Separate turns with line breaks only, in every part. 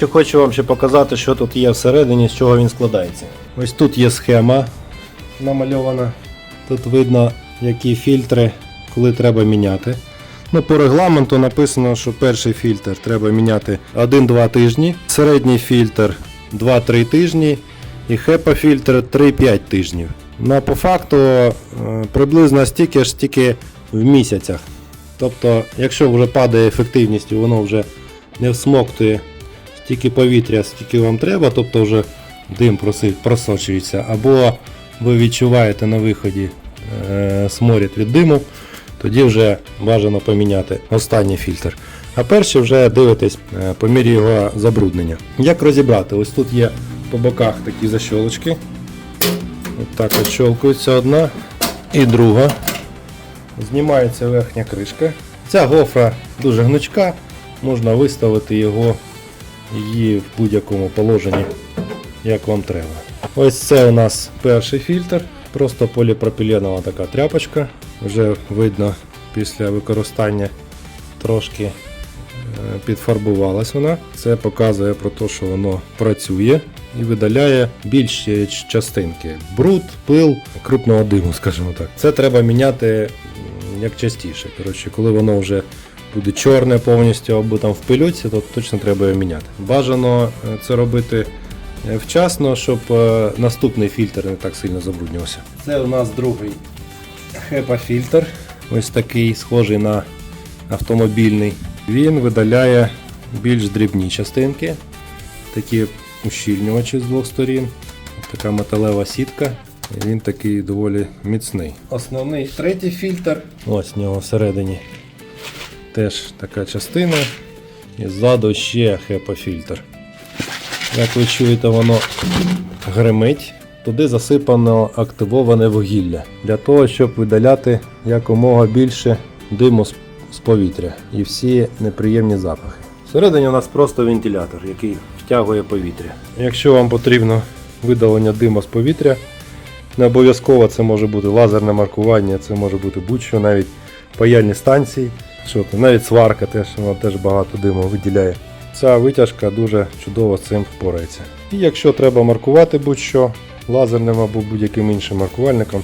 Я хочу вам ще показати, що тут є всередині, з чого він складається. Ось тут є схема намальована. Тут видно, які фільтри, коли треба міняти. Ну, по регламенту написано, що перший фільтр треба міняти 1-2 тижні, середній фільтр 2-3 тижні і HEPA фільтр 3-5 тижнів. Ну, по факту е, приблизно стільки ж тільки в місяцях. Тобто, якщо вже падає ефективність, і воно вже не всмоктує стільки повітря, скільки вам треба, тобто вже дим просочується, або ви відчуваєте на виході е, сморід від диму, тоді вже бажано поміняти останній фільтр. А перший вже дивитесь е, по мірі його забруднення. Як розібрати? Ось тут є по боках такі защолочки. От так от щелкується одна і друга. Знімається верхня кришка. Ця гофра дуже гнучка, можна виставити його її в будь-якому положенні, як вам треба. Ось це у нас перший фільтр, просто поліпропіленова така тряпочка. Вже видно після використання трошки е, підфарбувалась вона. Це показує про те, що воно працює і видаляє більші частинки. Бруд, пил, крупного диму, скажімо так. Це треба міняти як частіше. Коротше, коли воно вже буде чорне повністю або там в пилюці, то точно треба його міняти. Бажано е, це робити е, вчасно, щоб е, наступний фільтр не так сильно забруднювався. Це у нас другий HEPA фільтр. Ось такий схожий на автомобільний. Він видаляє більш дрібні частинки, такі ущільнювачі з двох сторін. Така металева сітка. Він такий доволі міцний. Основний третій фільтр. Ось в нього всередині теж така частина. І ззаду ще HEPA фільтр. Як ви чуєте, воно гримить. Туди засипано активоване вугілля для того, щоб видаляти якомога більше диму з повітря і всі неприємні запахи. Всередині у нас просто вентилятор, який втягує повітря. Якщо вам потрібно видалення диму з повітря, не обов'язково це може бути лазерне маркування, це може бути будь-що, навіть паяльні станції, що то, навіть сварка теж, вона теж багато диму виділяє. Ця витяжка дуже чудово з цим впорається. І якщо треба маркувати будь-що лазерним або будь-яким іншим маркувальником,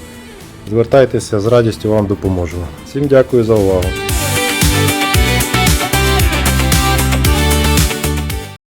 звертайтеся з радістю вам допоможу. Всім дякую за увагу.